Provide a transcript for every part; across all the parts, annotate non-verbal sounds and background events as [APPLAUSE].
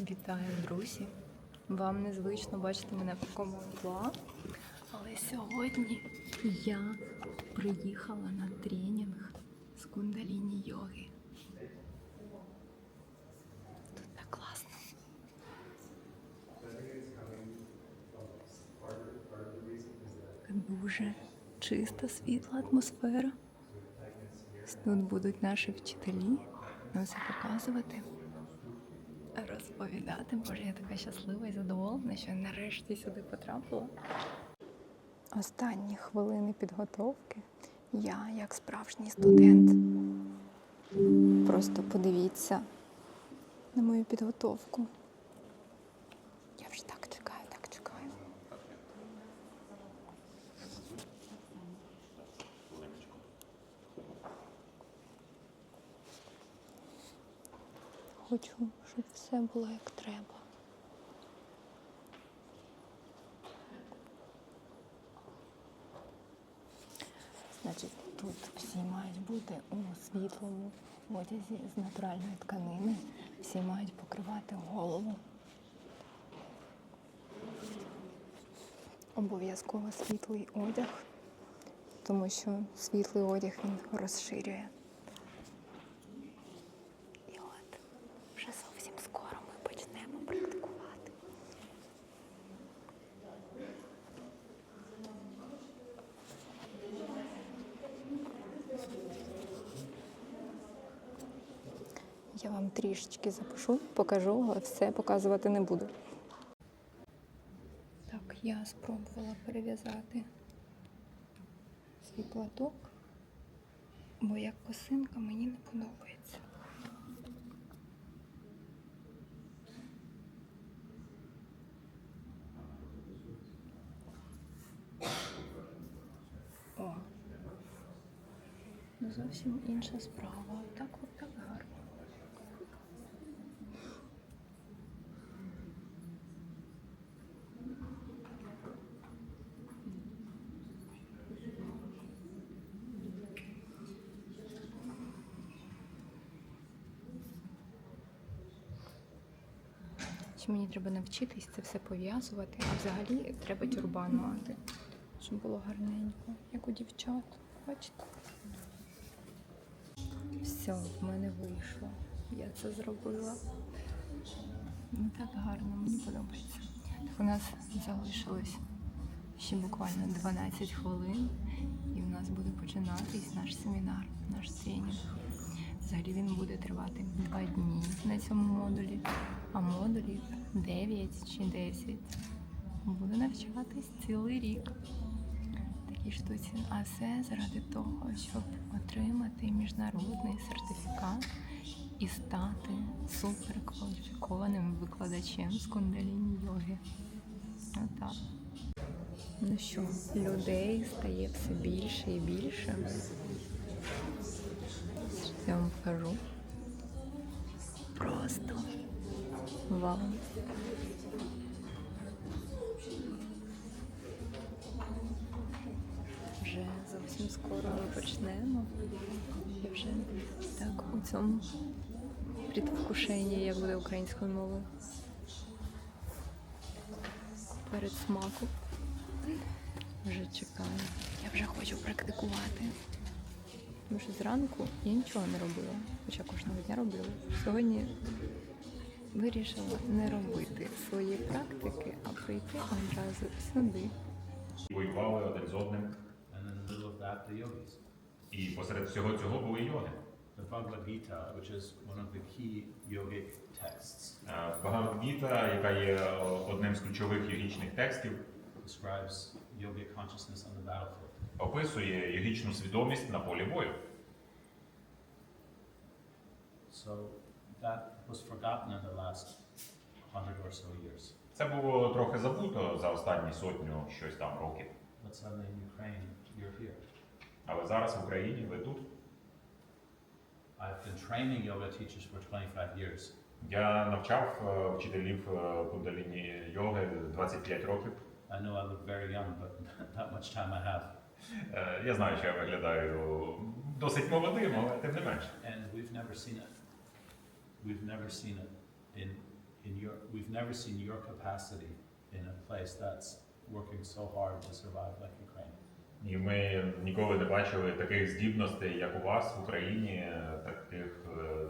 Вітаю, друзі! Вам незвично бачити мене в такому амплуа, але сьогодні я приїхала на тренінг з кундаліні йоги. Тут так класно. Дуже чиста світла атмосфера. Тут будуть наші вчителі нам все показувати розповідати. Боже, я така щаслива і задоволена, що нарешті сюди потрапила. Останні хвилини підготовки. Я, як справжній студент, просто подивіться на мою підготовку. Я вже так чекаю, так чекаю. Хочу, щоб все було як треба. Значить, тут всі мають бути у світлому одязі з натуральної тканини. Всі мають покривати голову. Обов'язково світлий одяг, тому що світлий одяг він розширює. І от вже зовсім скоро ми почнемо практикувати. Я вам трішечки запишу, покажу, але все показувати не буду. Так, я спробувала перев'язати свій платок, бо як косинка мені не подобається. О, зовсім інша справа. Так от так гарно. Ще мені треба навчитись це все пов'язувати, а взагалі треба тюрбан мати, щоб було гарненько, як у дівчат. Бачите? Все, в мене вийшло. Я це зробила. Ну так гарно, мені подобається. Так у нас залишилось ще буквально 12 хвилин, і в нас буде починатись наш семінар, наш тренінг. Взагалі він буде тривати два дні на цьому модулі, а модулів 9 чи 10. Буду навчатись цілий рік такій штуці. А все заради того, щоб отримати міжнародний сертифікат і стати суперкваліфікованим викладачем з кундаліні йоги. Отак. Ну що, людей стає все більше і більше. Я вам покажу. Просто вау. Вже зовсім скоро ми почнемо. І вже так у цьому предвкушенні, як буде українською мовою. Перед смаку. Вже чекаю. Я вже хочу практикувати. Тому що зранку я нічого не робила, хоча кожного дня робила. Сьогодні вирішила не робити свої практики, а прийти одразу сюди. воювали один з одним. І посеред всього цього були йоги. The Bhagavad Gita, which is one of the key yogic texts, Е, Багавадгіта, яка є одним з ключових йогічних текстів, describes yogic consciousness on the battlefield. Описує йогічну свідомість на полі бою. So that was forgotten in the last hundred or so years. Це було трохи забуто за останні сотню щось там років. But suddenly in Ukraine, you're here. Але зараз в Україні ви тут. I've been training yoga teachers for 25 years. Я навчав е, вчителів е, кундаліні йоги 25 років. I know I look very young, but that much time I have. Е, Я знаю, що я виглядаю досить молодим, але тим не менше. And we've never seen it. We've never seen it in in your, we've never seen your capacity in a place that's working so hard to survive like Ukraine. І ми ніколи не бачили таких здібностей, як у вас в Україні, е, таких, е,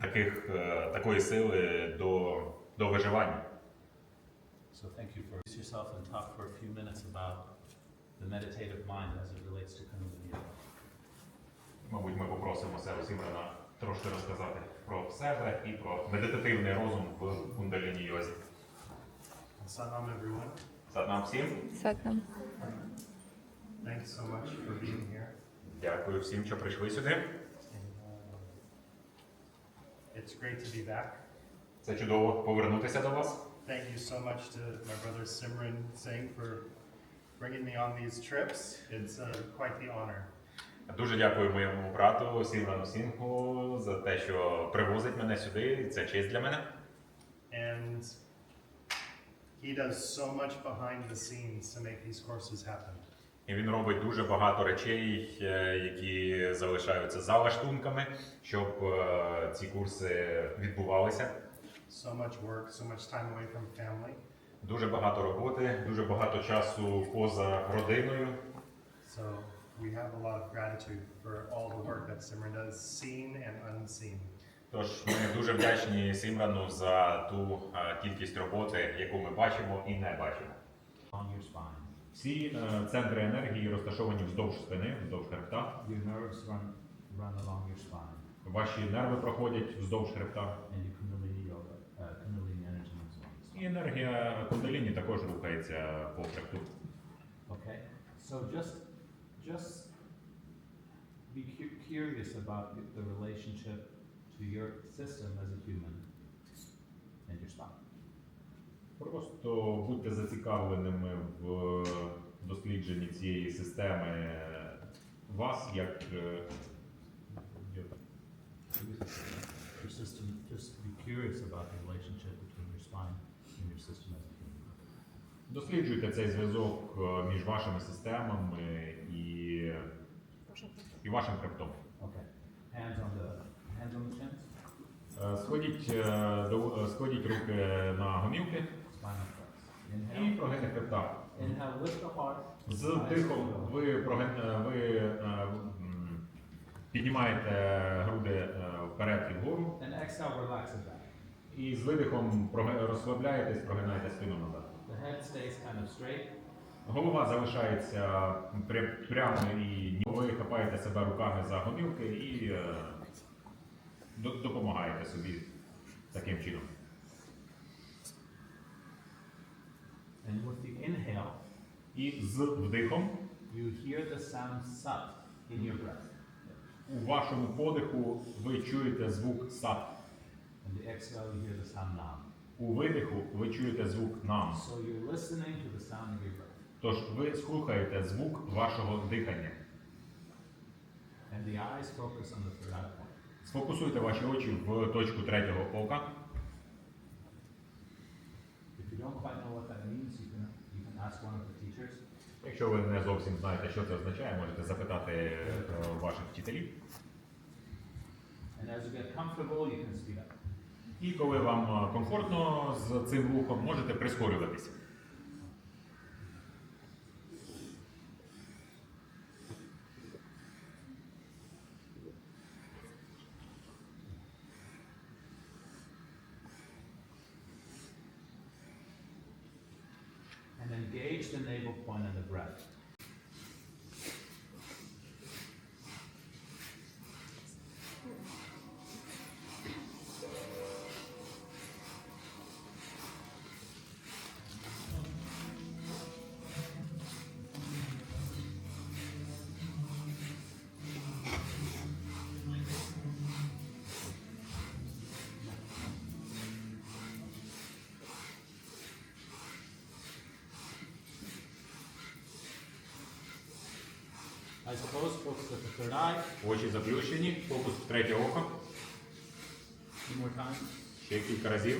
таких, е, такої сили до, до виживання. So thank you for yourself and talk for a few minutes about the meditative mind as it relates to Kundalini Yoga. Мабуть, ми попросимо Серу Сімрана трошки розказати про себе і про медитативний розум в кундаліні йозі. Salam, everyone. Саднам всім. Сатнам. Thanks so much for being here. Дякую всім, що прийшли сюди. Uh, it's great to be back. Це чудово повернутися до вас. Thank you so much to my brother Simran Singh for bringing me on these trips. It's uh, quite the honor. Дуже дякую моєму брату Сімрану Сінгу за те, що привозить мене сюди. Це честь для мене. And he does so much behind the scenes to make these courses happen. І він робить дуже багато речей, е, які залишаються за лаштунками, щоб е, ці курси відбувалися. So much work, so much time away from family. Дуже багато роботи, дуже багато часу поза родиною. So we have a lot of gratitude for all the work that Simran does, seen and unseen. Тож ми дуже вдячні Сімрану за ту кількість роботи, яку ми бачимо і не бачимо. On your spine. Всі е, центри енергії розташовані вздовж спини, вздовж хребта. Your nerves run, run along your spine. Ваші нерви проходять вздовж хребта. And your Kundalini yoga, uh, Kundalini energy moves along the І енергія кундаліні також рухається по хребту. Okay, so just, just be cu- curious about the, the relationship to your system as a human and your spine. Просто будьте зацікавленими в дослідженні цієї системи вас як е, Your system, just be curious about the relationship between your spine and your system as a human. Досліджуйте цей зв'язок е, між вашими системами і, і вашим хребтом. Okay, hands on the, hands on the Е, Сходіть, е, до- е, складіть руки на гомілки spinal flex. і Inhale, прогини хребта. inhale, lift the heart. З дихом ви, е, ви е, м, піднімаєте груди е, вперед і вгору, And exhale, relax it back. і з видихом проги- розслабляєтесь, прогинаєте спину назад. Head stays kind of straight. Голова залишається пря- прямо і ні- ви хапаєте себе руками за гомілки і е, до- допомагаєте собі таким чином. And with the inhale, І з вдихом you hear the sound sat in your breath. у вашому подиху ви чуєте звук сат. And the exhale, you hear the sound nam. У видиху ви чуєте звук нам. So you're listening to the sound of your breath. Тож ви слухаєте звук вашого дихання. And the eyes focus on the third eye point. Сфокусуйте ваші очі в точку третього ока. If you don't quite know what that means, you can, you can ask one of the teachers. Якщо ви не зовсім знаєте, що це означає, можете запитати е, ваших вчителів. And as you get comfortable, you can speed up. І коли вам е, комфортно з цим рухом, можете прискорюватися. And engage the navel point in the breath. Eyes closed, focus at the third eye. Очі заплющені, фокус в третє око. More. Ще кілька разів.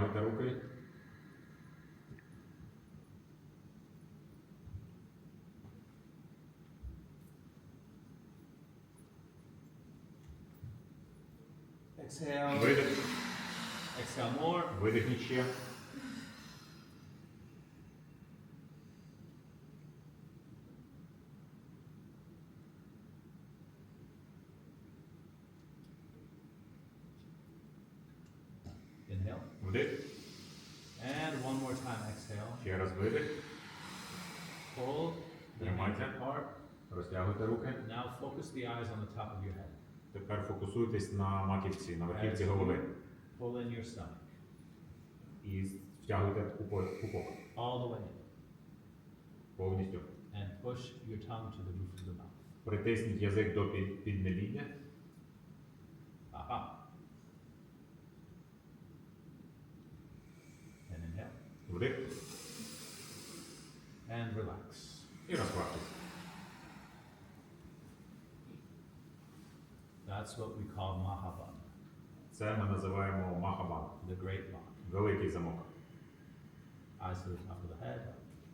Розтягуйте руки. Exhale. Видих. Exhale more. Видихніть ще. Inhale. Вдих. And one more time, exhale. Ще раз видих. Pull the hands Тримайте. apart. Розтягуйте руки. Now focus the eyes on the top of your head. Тепер фокусуйтесь на маківці, на верхівці голови. Pull in your stomach. І втягуйте пупок, All the way повністю. And push your tongue to the roof of the mouth. Притисніть язик до піднебіння. Aha. And inhale. Вдих And relax. і розслабтесь. That's what we call Mahaban, Це ми називаємо махабан, the great lock. великий замок. Eyes to the top of the head,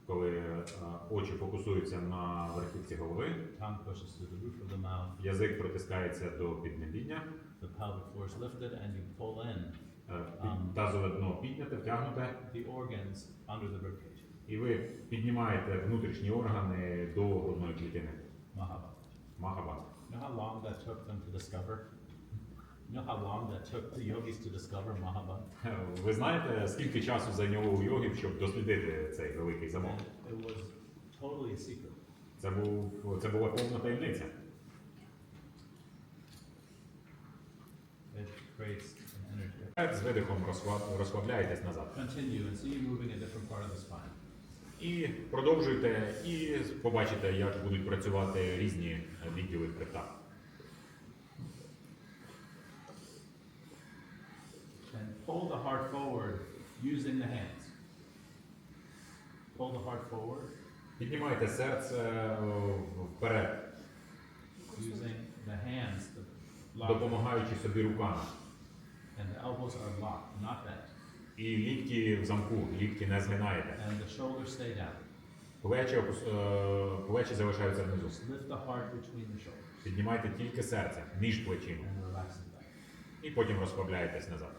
Коли е, очі фокусуються на верхівці голови, tongue pushes to the roof of the mouth, язик притискається до піднебіння, the pelvic floor is lifted, and you pull in е, під- тазове дно підняте, втягнуте, the organs under the ribcage. і ви піднімаєте внутрішні органи до грудної клітини. Mahaban. Махабан. You know how long that took them to discover? You know how long that took the yogis to discover Mahaban? [LAUGHS] Е, Ви знаєте, скільки часу зайняло у йогів, щоб дослідити цей великий замок? And it was totally a secret. Це був це була повна таємниця. It creates an energy. Так, З видихом розхла- розслабляєтесь назад. Continue and see you moving a different part of the spine. І продовжуйте, і побачите, як будуть працювати різні відділи. And pull the heart forward using the hands. Pull the heart forward Піднімайте серце е, вперед, using the hands, допомагаючи собі руками. and the elbows are locked, not bent, І лікті в замку, лікті не згинаєте. and the shoulders stay down. Плечі, опус- е, плечі залишаються внизу. Just lift the heart between the shoulders Піднімайте тільки серце, між плечима. and relax it back. І потім розслабляєтесь назад.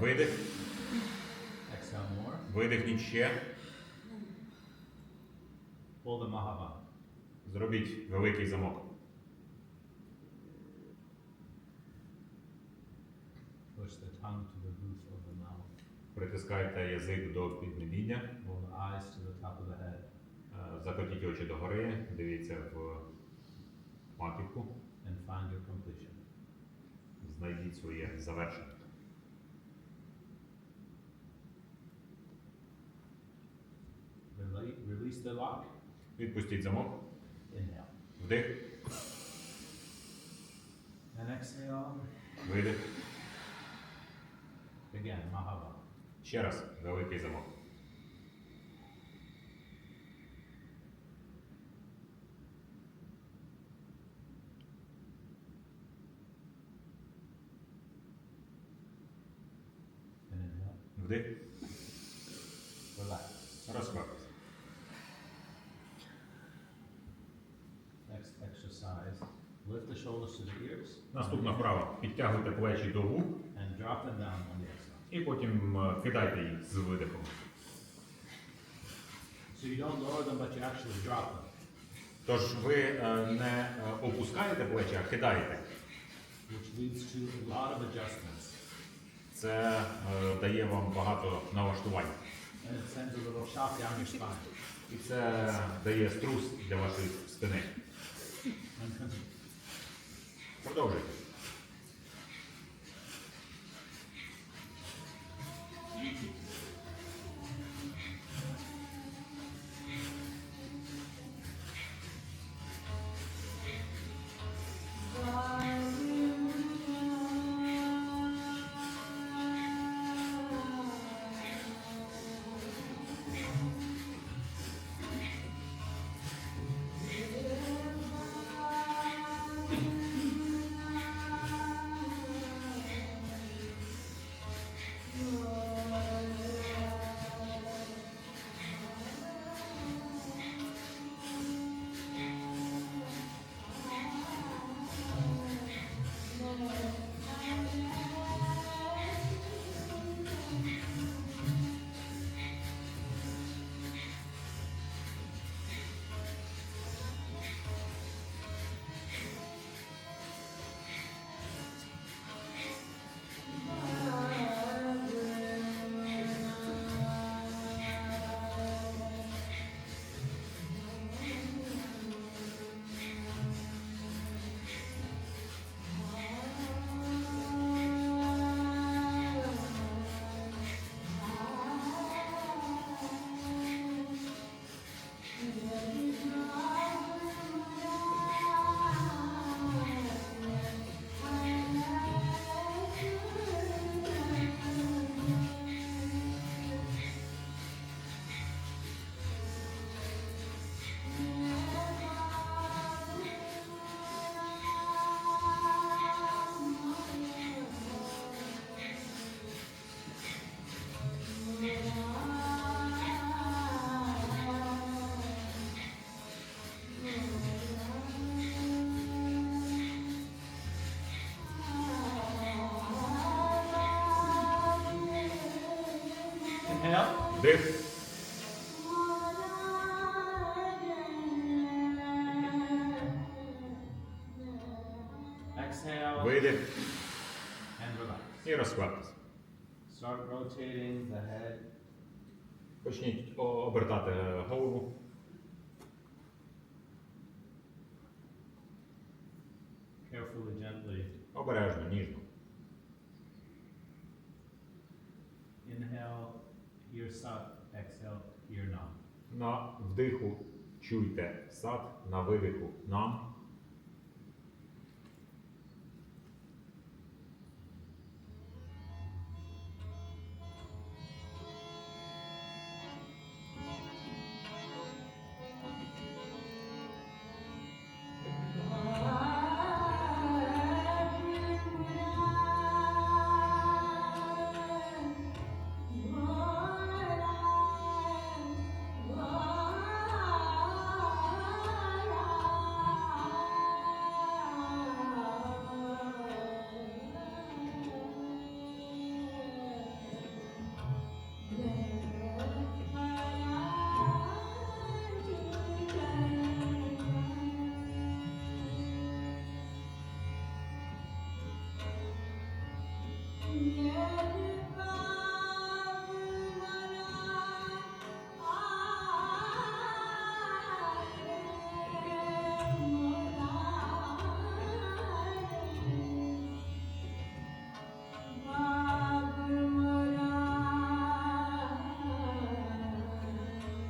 Видих. Видихніть ще. Зробіть великий замок. Притискайте язик до піднебіння. Е, Закотіть очі догори, дивіться в матику. Знайдіть своє завершення. Release the lock. Відпустіть замок, Inhale. вдих, And exhale. видих. Again, Mahava. Ще раз великий замок. Вдих, Relax. розслабтесь. Next exercise. Lift the shoulders to the ears Наступна вправа. Підтягуйте плечі до вух and drop them down on the exhale. і потім е, кидайте їх з видихом. So you don't lower them, but you actually drop them. Тож ви е, не е, опускаєте плечі, а кидаєте. which leads to a lot of adjustments. Це е, дає вам багато налаштувань. And it sends a little shock down your spine. І це дає струс для вашої спини. Продовжуйте. Inhale. Start rotating the head. Почніть о- обертати голову. Carefully, gently. Обережно, ніжно. Inhale, hear sat. Exhale, hear nam. На вдиху чуйте сад, на видиху нам.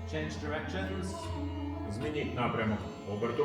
Change directions. Zmeniť nápremok obratu.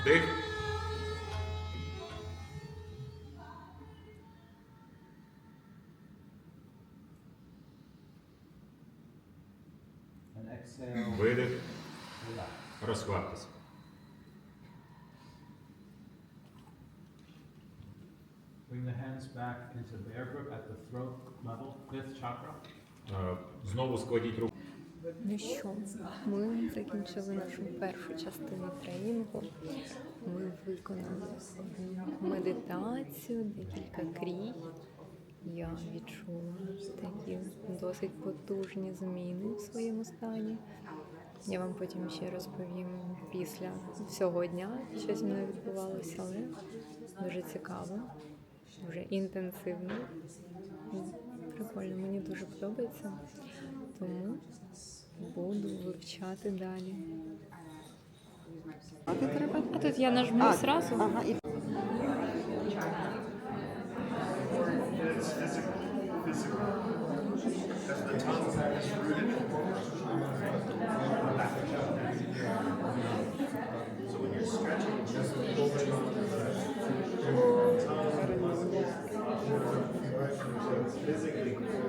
Вдих. Видих. Розслабтеся. Bring the hands back into bear grip at the throat level, fifth chakra. Е, Знову складіть руку. Ну що, ми закінчили нашу першу частину тренінгу. Ми виконали медитацію, декілька крій. Я відчула такі досить потужні зміни в своєму стані. Я вам потім ще розповім після всього дня, що зі мною відбувалося, але дуже цікаво, дуже інтенсивно. Прикольно, мені дуже подобається. Тому буду вивчати далі. А тут я нажму зразу. Ага, і It's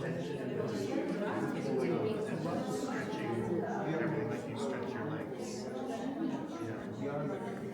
Thank you.